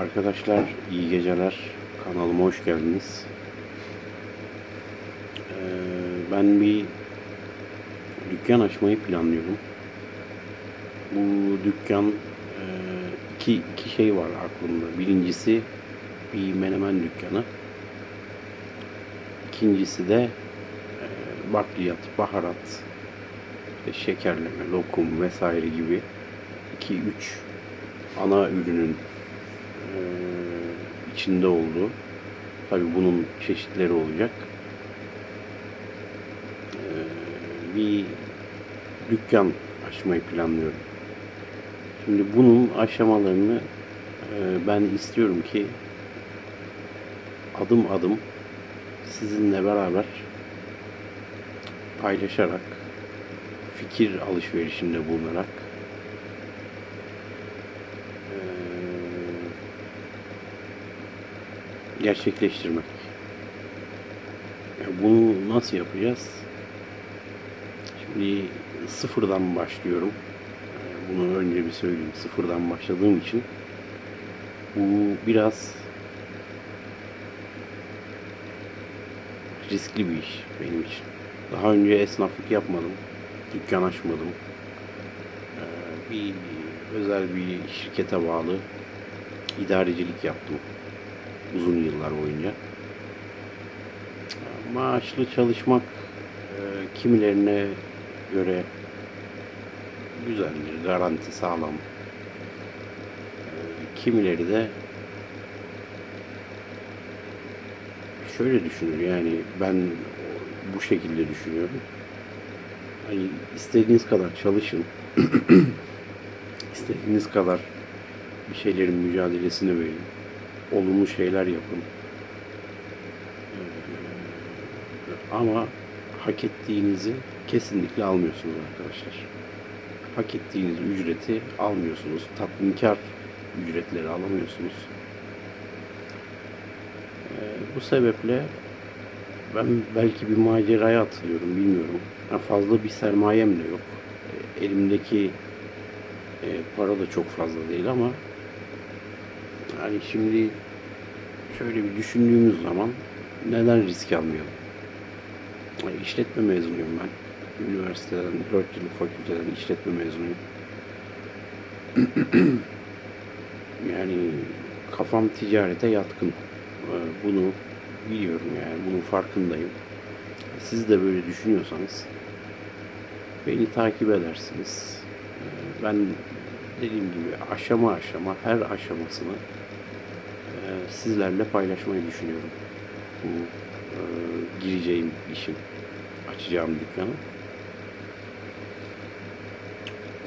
Arkadaşlar iyi geceler. Kanalıma hoş geldiniz. Ee, ben bir dükkan açmayı planlıyorum. Bu dükkan e, iki, iki şey var aklımda. Birincisi bir menemen dükkanı. İkincisi de e, bakliyat, baharat, şekerleme, lokum vesaire gibi 2-3 ana ürünün içinde olduğu. Tabi bunun çeşitleri olacak. Bir dükkan açmayı planlıyorum. Şimdi bunun aşamalarını ben istiyorum ki adım adım sizinle beraber paylaşarak fikir alışverişinde bulunarak gerçekleştirmek. Bunu nasıl yapacağız? Şimdi sıfırdan başlıyorum. Bunu önce bir söyleyeyim. Sıfırdan başladığım için bu biraz riskli bir iş benim için. Daha önce esnaflık yapmadım. Dükkan açmadım. Ee, bir özel bir şirkete bağlı idarecilik yaptım uzun yıllar boyunca. Maaşlı çalışmak e, kimilerine göre güzeldir, garanti sağlam. E, Kimileri de şöyle düşünür yani ben bu şekilde düşünüyorum. Hani istediğiniz kadar çalışın. istediğiniz kadar bir şeylerin mücadelesini verin. Olumlu şeyler yapın. Ee, ama hak ettiğinizi kesinlikle almıyorsunuz arkadaşlar. Hak ettiğiniz ücreti almıyorsunuz. Tatminkar ücretleri alamıyorsunuz. Ee, bu sebeple ben belki bir maceraya atılıyorum bilmiyorum. Ha, fazla bir sermayem de yok. E, Elimdeki e, para da çok fazla değil ama hani şimdi şöyle bir düşündüğümüz zaman neden risk almayalım? Yani işletme mezunuyum ben. Üniversiteden 4 yıllık fakülteden işletme mezunuyum. yani kafam ticarete yatkın. Ee, Bunu biliyorum yani bunun farkındayım. Siz de böyle düşünüyorsanız beni takip edersiniz. Ee, Ben dediğim gibi aşama aşama her aşamasını e, sizlerle paylaşmayı düşünüyorum. Bu e, gireceğim işin, açacağım dükkanı.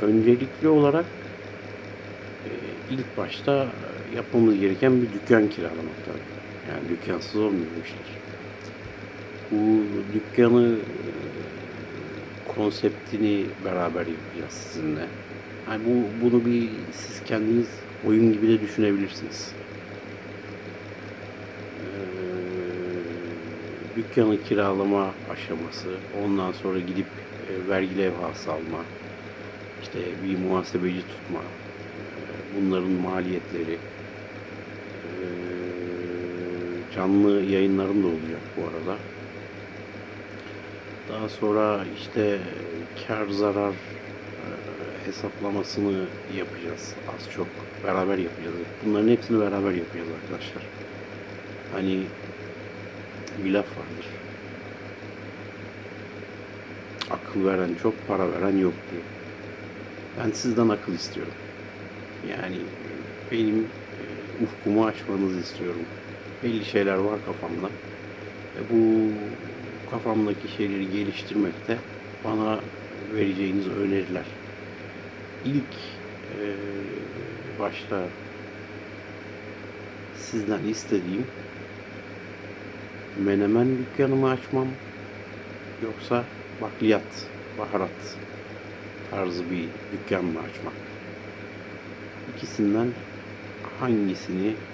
Öncelikli olarak e, ilk başta yapmamız gereken bir dükkan kiralamak tabii. Yani dükkansız olmuyor bu işler. Bu dükkanı e, konseptini beraber yapacağız sizinle. Yani bu bunu bir siz kendiniz oyun gibi de düşünebilirsiniz. Dükkanı kiralama aşaması, ondan sonra gidip e, vergi levhası alma, işte bir muhasebeci tutma, e, bunların maliyetleri, e, canlı yayınlarım da olacak bu arada. Daha sonra işte kar zarar hesaplamasını yapacağız az çok beraber yapacağız. Bunların hepsini beraber yapacağız arkadaşlar. Hani bir laf vardır. Akıl veren çok, para veren yok diye. Ben sizden akıl istiyorum. Yani benim e, ufkumu açmanızı istiyorum. Belli şeyler var kafamda. Ve bu kafamdaki şeyleri geliştirmekte bana vereceğiniz öneriler. İlk e, başta sizden istediğim menemen dükkanımı açmam yoksa bakliyat, baharat tarzı bir dükkan mı açmak? İkisinden hangisini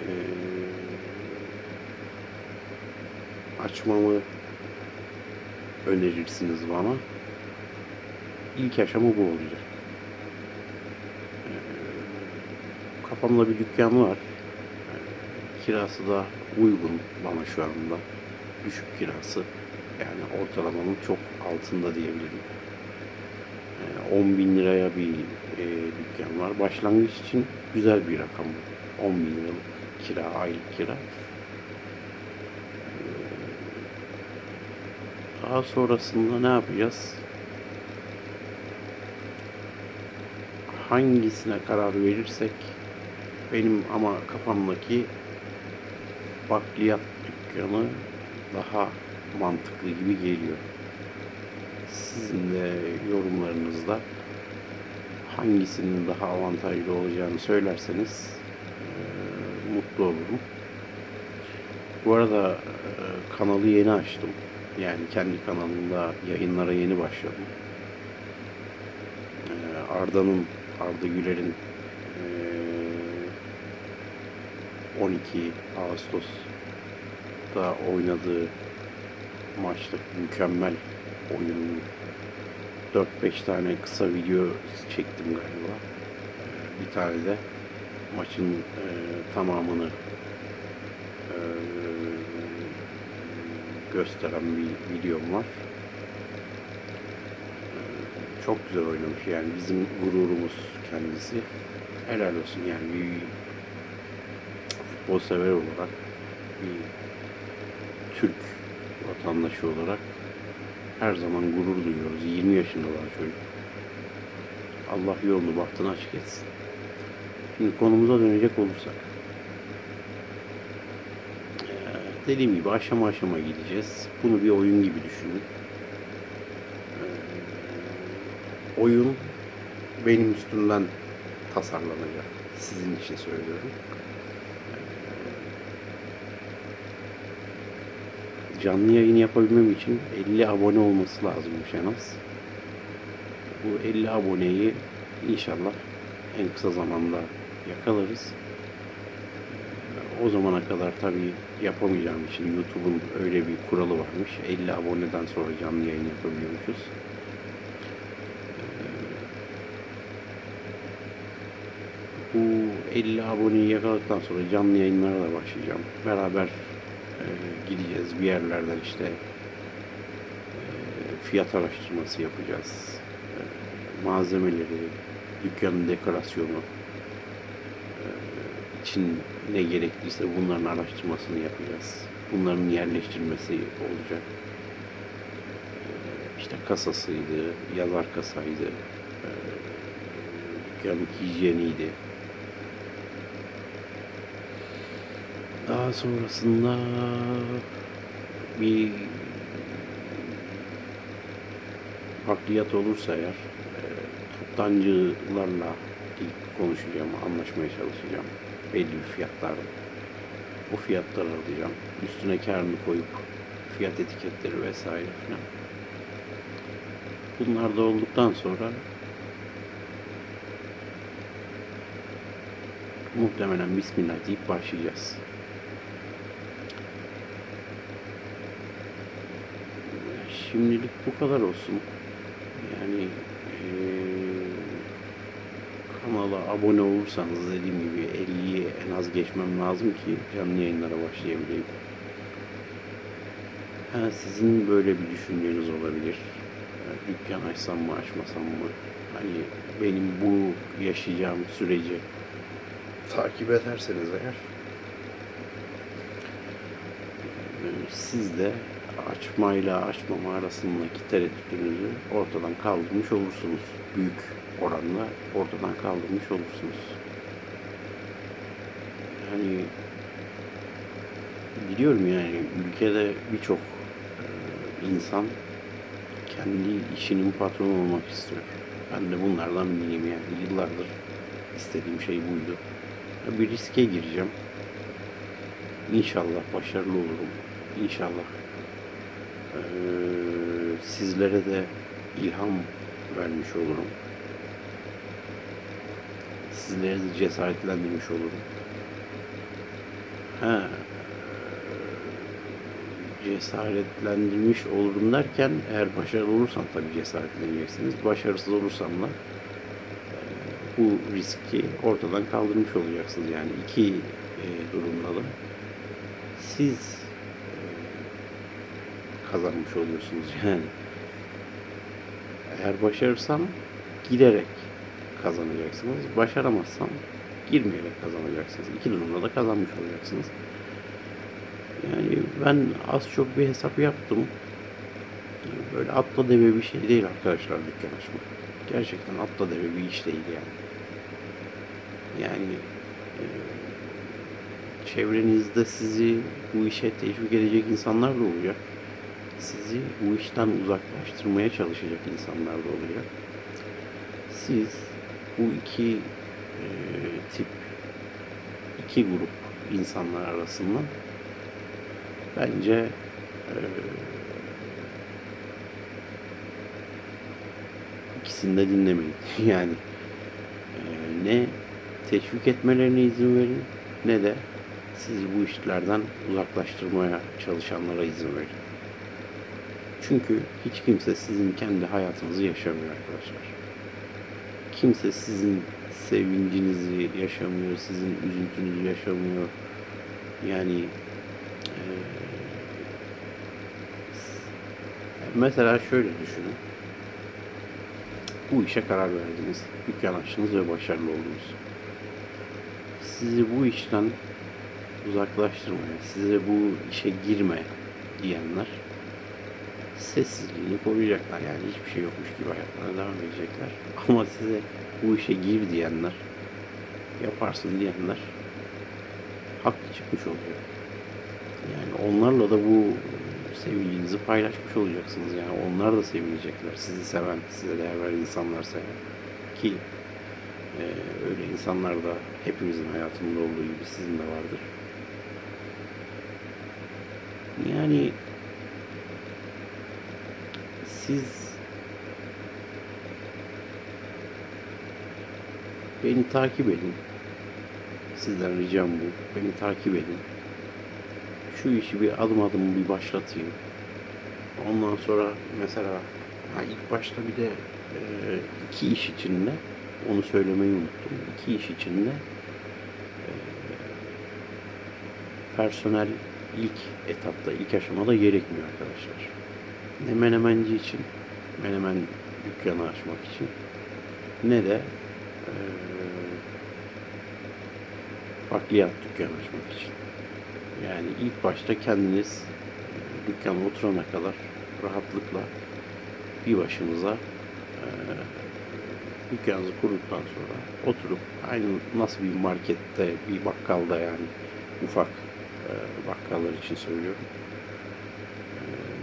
eee açmamı önerirsiniz bana? İlk aşama bu olacak. Eee, kafamda bir dükkan var. Ee, Kirası da uygun bana şu anda. Düşük kirası. Yani ortalamanın çok altında diyebilirim. Ee, 10 bin liraya bir e, dükkan var. Başlangıç için güzel bir rakam. 10 bin liralık kira, aylık kira. Ee, Daha sonrasında ne yapacağız? Hangisine karar verirsek benim ama kafamdaki bakliyat dükkanı daha mantıklı gibi geliyor. Sizin de yorumlarınızda hangisinin daha avantajlı olacağını söylerseniz eee, mutlu olurum. Bu arada eee, kanalı yeni açtım. Yani kendi kanalımda yayınlara yeni başladım. Eee, Arda'nın, Arda Güler'in eee, 12 Ağustos'ta oynadığı maçta mükemmel oyunun 4-5 tane kısa video çektim galiba. Ee, Bir tane de maçın e, tamamını e, gösteren bir videom var. Ee, Çok güzel oynamış yani bizim gururumuz kendisi. Helal olsun yani bir futbol sever olarak bir Türk vatandaşı olarak her zaman gurur duyuyoruz. 20 yaşında daha çocuk. Allah yolunu bahtını açık etsin. Şimdi konumuza dönecek olursak. Ee, dediğim gibi aşama aşama gideceğiz. Bunu bir oyun gibi düşünün. Ee, oyun benim üstümden tasarlanacak. Sizin için söylüyorum. Canlı yayın yapabilmem için 50 abone olması lazımmış en az. Bu 50 aboneyi inşallah en kısa zamanda yakalarız. O zamana kadar tabii yapamayacağım için YouTube'un öyle bir kuralı varmış. 50 aboneden sonra canlı yayın yapabiliyormuşuz. Bu 50 aboneyi yakaladıktan sonra canlı yayınlara da başlayacağım. Beraber gideceğiz bir yerlerden işte e, fiyat araştırması yapacağız. E, malzemeleri, dükkanın dekorasyonu, e, için ne gerekliyse bunların araştırmasını yapacağız. Bunların yerleştirilmesi olacak. İşte kasasıydı, yazar kasaydı, dükkanın hijyeniydi. Daha sonrasında bir bakliyat olursa eğer e, toptancılarla konuşacağım, anlaşmaya çalışacağım. Belli bir fiyatlar. O fiyatları alacağım. Üstüne karını koyup fiyat etiketleri vesaire filan. Bunlar da olduktan sonra muhtemelen Bismillah deyip başlayacağız. Şimdilik bu kadar olsun. Yani eee, kanala abone olursanız dediğim gibi 50'yi en az geçmem lazım ki canlı yayınlara başlayabileyim. Ha, sizin böyle bir düşünceniz olabilir. Dükkan açsam mı açmasam mı? Hani benim bu yaşayacağım süreci takip ederseniz eğer e, siz de açmayla açmama arasındaki tereddütünüzü ortadan kaldırmış olursunuz. Büyük oranla ortadan kaldırmış olursunuz. Yani biliyorum yani ülkede birçok e, insan kendi işinin patronu olmak istiyor. Ben de bunlardan biriyim yani. Yıllardır istediğim şey buydu. Bir riske gireceğim. İnşallah başarılı olurum. İnşallah eee, sizlere de ilham vermiş olurum. Sizleri de cesaretlendirmiş olurum. Ha, cesaretlendirmiş olurum derken eğer başarılı olursam tabii cesaretleneceksiniz. Başarısız olursam da eee, bu riski ortadan kaldırmış olacaksınız. Yani iki e, durumda da siz e, kazanmış oluyorsunuz yani. Eğer başarırsam girerek kazanacaksınız. Başaramazsam girmeyerek kazanacaksınız. İki durumda da kazanmış olacaksınız. Yani ben az çok bir hesap yaptım. Böyle atla deve bir şey değil arkadaşlar dükkan açmak. Gerçekten atla deve bir iş değil yani. Yani e, çevrenizde sizi bu işe teşvik edecek insanlar da olacak. Sizi bu işten uzaklaştırmaya çalışacak insanlar da olacak. Siz bu iki e, tip, iki grup insanlar arasından bence e, ikisini de dinlemeyin. Yani e, ne teşvik etmelerine izin verin ne de sizi bu işlerden uzaklaştırmaya çalışanlara izin verin. Çünkü hiç kimse sizin kendi hayatınızı yaşamıyor arkadaşlar. Kimse sizin sevincinizi yaşamıyor, sizin üzüntünüzü yaşamıyor. Yani eee, mesela şöyle düşünün. Bu işe karar verdiniz. Dükkan açtınız ve başarılı oldunuz. Sizi bu işten uzaklaştırmaya, size bu işe girme diyenler sessizliğini koruyacaklar. Yani hiçbir şey yokmuş gibi hayatlarına devam edecekler. Ama size bu işe gir diyenler, yaparsın diyenler haklı çıkmış olacak. Yani onlarla da bu sevincinizi paylaşmış olacaksınız. Yani onlar da sevinecekler. Sizi seven, size değer veren insanlarsa ki e, öyle insanlar da hepimizin hayatında olduğu gibi sizin de vardır. Yani siz beni takip edin. Sizden ricam bu. Beni takip edin. Şu işi bir adım adım bir başlatayım. Ondan sonra mesela ha ilk başta bir de e, iki iş içinde onu söylemeyi unuttum. İki iş içinde e, personel ilk etapta, ilk aşamada gerekmiyor arkadaşlar. Ne menemenci için, menemen dükkanı açmak için ne de e, bakliyat dükkanı açmak için. Yani ilk başta kendiniz e, dükkana oturana kadar rahatlıkla bir başınıza e, dükkanınızı kurduktan sonra oturup aynı nasıl bir markette, bir bakkalda yani ufak e, bakkallar için söylüyorum.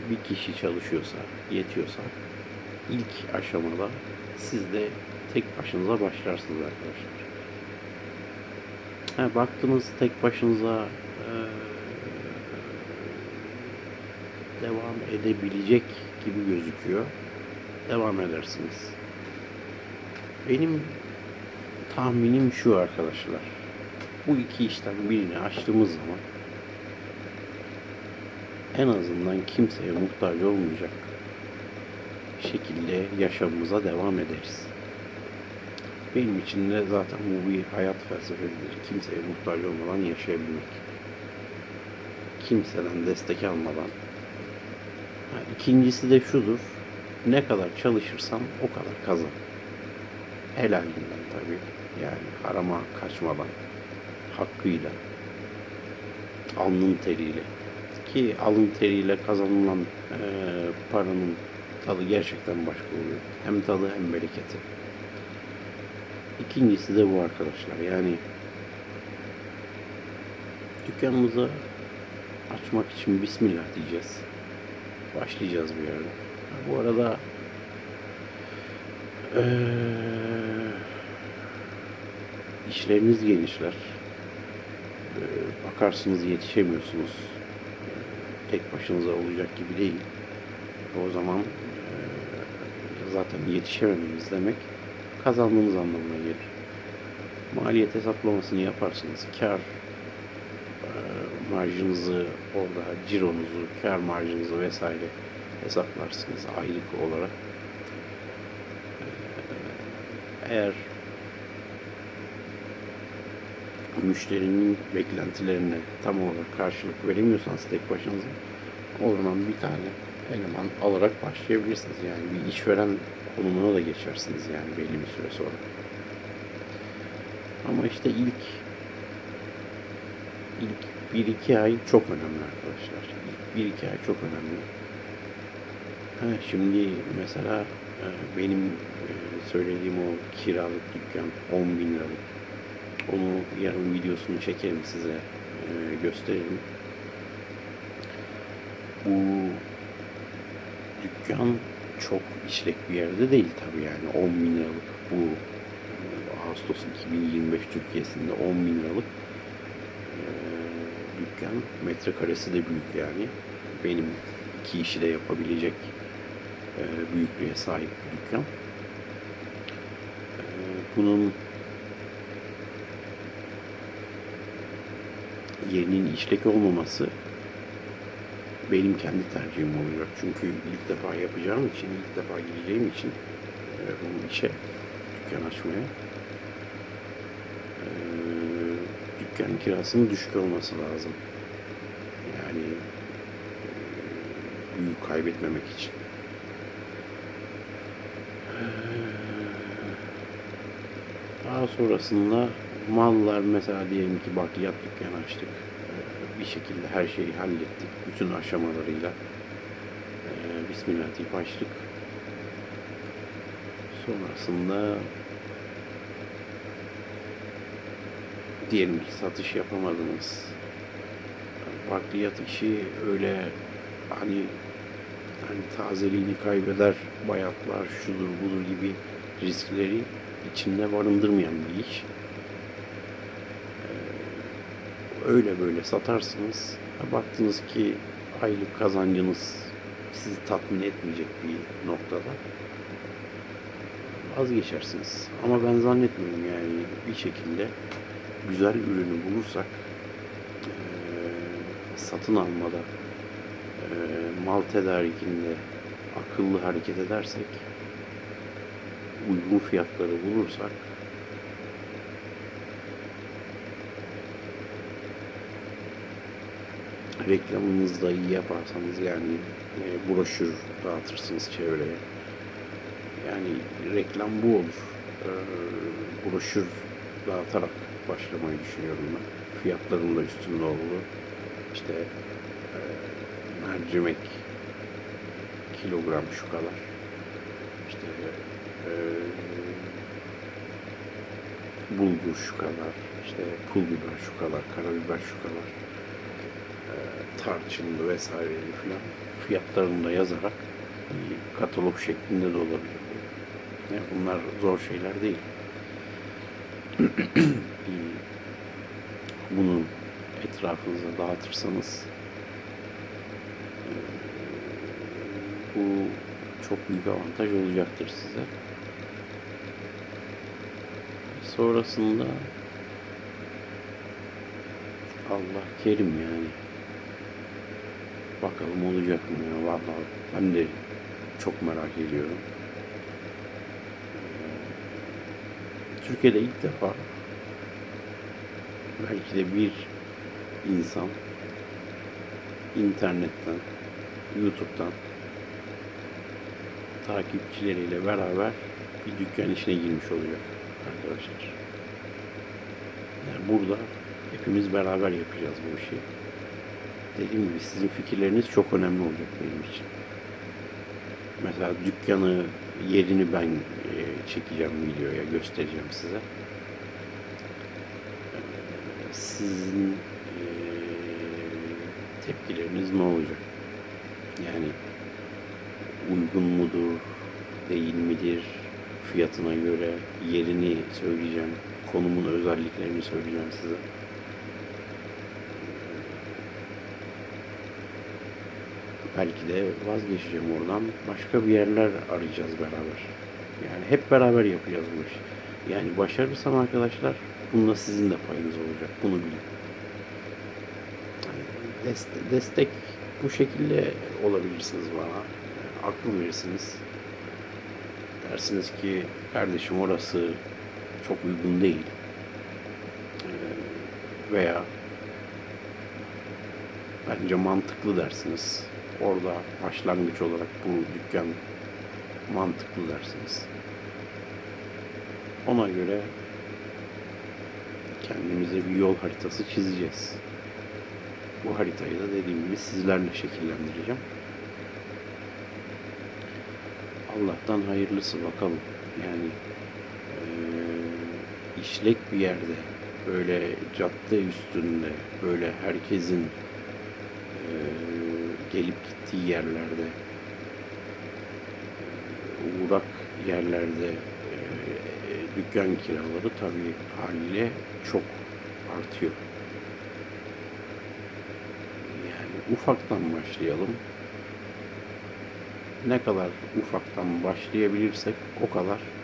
Bir kişi çalışıyorsa, yetiyorsa ilk aşamada siz de tek başınıza başlarsınız arkadaşlar. Ha, baktınız tek başınıza e, devam edebilecek gibi gözüküyor. Devam edersiniz. Benim tahminim şu arkadaşlar. Bu iki işten birini açtığımız zaman en azından kimseye muhtaç olmayacak şekilde yaşamımıza devam ederiz. Benim için de zaten bu bir hayat felsefesidir. Kimseye muhtaç olmadan yaşayabilmek. Kimseden destek almadan. Ha, ikincisi de şudur. Ne kadar çalışırsam o kadar kazan. Helalinden tabii. Yani harama kaçmadan. Hakkıyla. Alnın teriyle. Ki alın teriyle kazanılan eee, paranın tadı gerçekten başka oluyor. Hem tadı hem bereketi. İkincisi de bu arkadaşlar. Yani dükkanımızı açmak için Bismillah diyeceğiz. Başlayacağız bir yerde. Bu arada eee, işleriniz genişler. Eee, bakarsınız yetişemiyorsunuz. Tek başınıza olacak gibi değil. O zaman eee, zaten yetişememeniz demek kazandığınız anlamına gelir. Maliyet hesaplamasını yaparsınız. Kar eee, marjınızı orada cironuzu, kar marjınızı vesaire hesaplarsınız aylık olarak. Eee, Eğer müşterinin beklentilerine tam olarak karşılık veremiyorsanız tek başınıza o zaman bir tane eleman alarak başlayabilirsiniz. Yani bir işveren konumuna da geçersiniz yani belli bir süre sonra. Ama işte ilk ilk bir iki ay çok önemli arkadaşlar. İlk bir iki ay çok önemli. Ha, şimdi mesela e, benim e, söylediğim o kiralık dükkan 10 bin liralık. Onu yarın videosunu çekerim size e, gösteririm. Bu dükkan çok işlek bir yerde değil tabii yani 10 bin liralık bu e, Ağustos 2025 Türkiye'sinde 10 bin liralık e, dükkan metrekaresi de büyük yani benim iki işi de yapabilecek e, büyüklüğe sahip bir dükkan. E, bunun yerinin işlek olmaması benim kendi tercihim olacak. Çünkü ilk defa yapacağım için, ilk defa gireceğim için e, bu işe, dükkan açmaya e, dükkan kirasının düşük olması lazım. Yani e, büyük kaybetmemek için. E, Daha sonrasında mallar mesela diyelim ki bakliyat dükkanı açtık. Ee, Bir şekilde her şeyi hallettik. Bütün aşamalarıyla. Ee, Bismillah deyip açtık. Sonrasında diyelim ki satış yapamadınız. Bakliyat işi öyle hani hani tazeliğini kaybeder, bayatlar, şudur budur gibi riskleri içinde barındırmayan bir iş. Ee, Öyle böyle satarsınız. Baktınız ki aylık kazancınız sizi tatmin etmeyecek bir noktada vazgeçersiniz. Ama ben zannetmiyorum yani bir şekilde güzel ürünü bulursak satın almada mal tedarikinde akıllı hareket edersek uygun fiyatları bulursak reklamınızı da iyi yaparsanız yani e, broşür dağıtırsınız çevreye. Yani reklam bu olur. E, broşür dağıtarak başlamayı düşünüyorum ben. Fiyatların da üstünde olur. İşte e, mercimek kilogram şu kadar. İşte e, bulgur şu kadar. İşte pul biber şu kadar, karabiber şu kadar tarçınlı vesaireyi falan fiyatlarını da yazarak katalog şeklinde de olabilir. Yani bunlar zor şeyler değil. Bunu etrafınıza dağıtırsanız e, bu çok büyük avantaj olacaktır size. Sonrasında Allah kerim yani. Bakalım olacak mı ya vallahi ben de çok merak ediyorum. Türkiye'de ilk defa belki de bir insan internetten, YouTube'dan takipçileriyle beraber bir dükkan işine girmiş olacak arkadaşlar. Yani burada hepimiz beraber yapacağız bu işi. Dediğim gibi sizin fikirleriniz çok önemli olacak benim için. Mesela dükkanı, yerini ben e, çekeceğim videoya, göstereceğim size. Sizin e, tepkileriniz ne olacak? Yani uygun mudur, değil midir, fiyatına göre yerini söyleyeceğim, konumun özelliklerini söyleyeceğim size. Belki de vazgeçeceğim oradan. Başka bir yerler arayacağız beraber. Yani hep beraber yapacağız bu işi. Yani başarırsam arkadaşlar bunda sizin de payınız olacak. Bunu bilin. Yani deste- destek bu şekilde olabilirsiniz bana. Yani akıl verirsiniz. Dersiniz ki kardeşim orası çok uygun değil. Ee, veya bence mantıklı dersiniz. Orada başlangıç olarak bu dükkan mantıklı dersiniz. Ona göre kendimize bir yol haritası çizeceğiz. Bu haritayı da dediğim gibi sizlerle şekillendireceğim. Allah'tan hayırlısı bakalım. Yani eee, işlek bir yerde, böyle cadde üstünde, böyle herkesin gelip gittiği yerlerde, uğrak yerlerde eee, dükkan kiraları tabii haliyle çok artıyor. Yani ufaktan başlayalım. Ne kadar ufaktan başlayabilirsek o kadar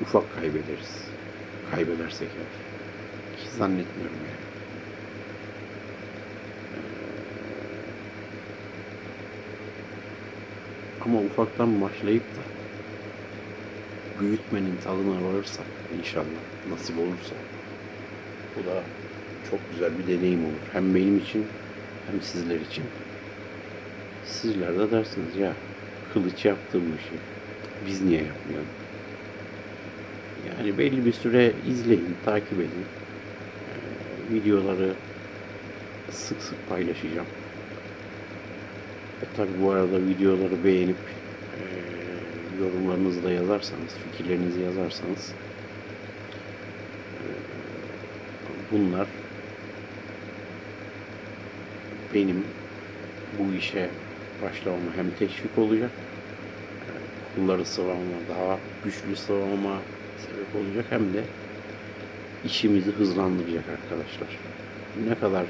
ufak kaybederiz. Kaybedersek eğer. Ki zannetmiyorum yani. Ama ufaktan başlayıp da büyütmenin tadına varırsak inşallah nasip olursa bu da çok güzel bir deneyim olur. Hem benim için hem sizler için. Sizler de dersiniz ya kılıç yaptı bu işi. Biz niye yapmayalım? Yani belli bir süre izleyin, takip edin. Ee, videoları sık sık paylaşacağım. E tabi bu arada videoları beğenip e, yorumlarınızı da yazarsanız, fikirlerinizi yazarsanız e, bunlar benim bu işe başlamama hem teşvik olacak, e, kulları sıvamama, daha güçlü sıvamama sebep olacak hem de işimizi hızlandıracak arkadaşlar. Ne kadar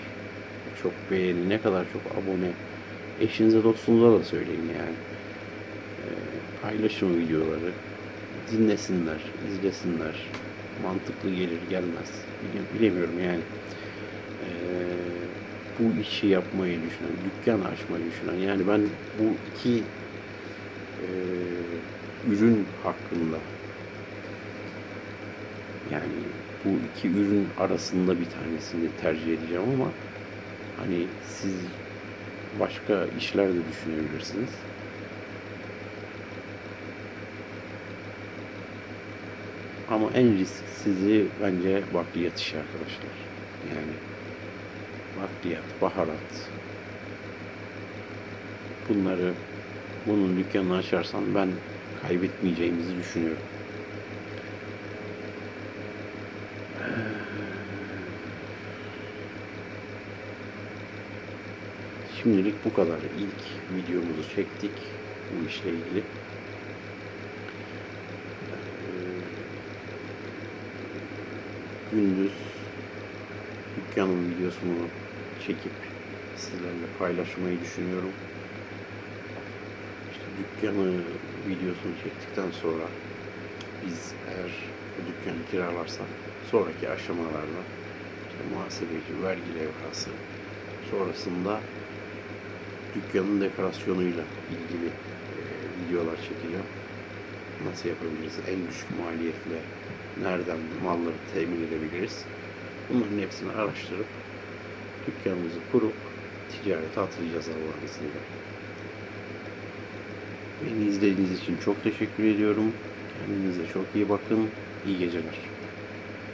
çok beğeni, ne kadar çok abone, eşinize dostunuza da söyleyin yani. E, paylaşın videoları, dinlesinler, izlesinler. Mantıklı gelir gelmez. Bile- Bilemiyorum yani. E, bu işi yapmayı düşünen, dükkan açmayı düşünen yani ben bu iki e, ürün hakkında yani bu iki ürün arasında bir tanesini tercih edeceğim ama hani siz başka işler de düşünebilirsiniz. Ama en risksizi bence bakliyat işi arkadaşlar. Yani bakliyat, baharat. Bunları bunun dükkanını açarsan ben kaybetmeyeceğimizi düşünüyorum. Şimdilik bu kadar. İlk videomuzu çektik bu işle ilgili. Ee, Gündüz dükkanın videosunu çekip sizlerle paylaşmayı düşünüyorum. İşte dükkanı videosunu çektikten sonra biz eğer dükkanı kiralarsak sonraki aşamalarda işte muhasebeci, vergi levhası sonrasında dükkanın dekorasyonuyla ilgili e, videolar çekeceğim. Nasıl yapabiliriz? En düşük maliyetle nereden malları temin edebiliriz? Bunların hepsini araştırıp dükkanımızı kurup ticarete atılacağız Allah'ın izniyle. Beni izlediğiniz için çok teşekkür ediyorum. Kendinize çok iyi bakın. İyi geceler.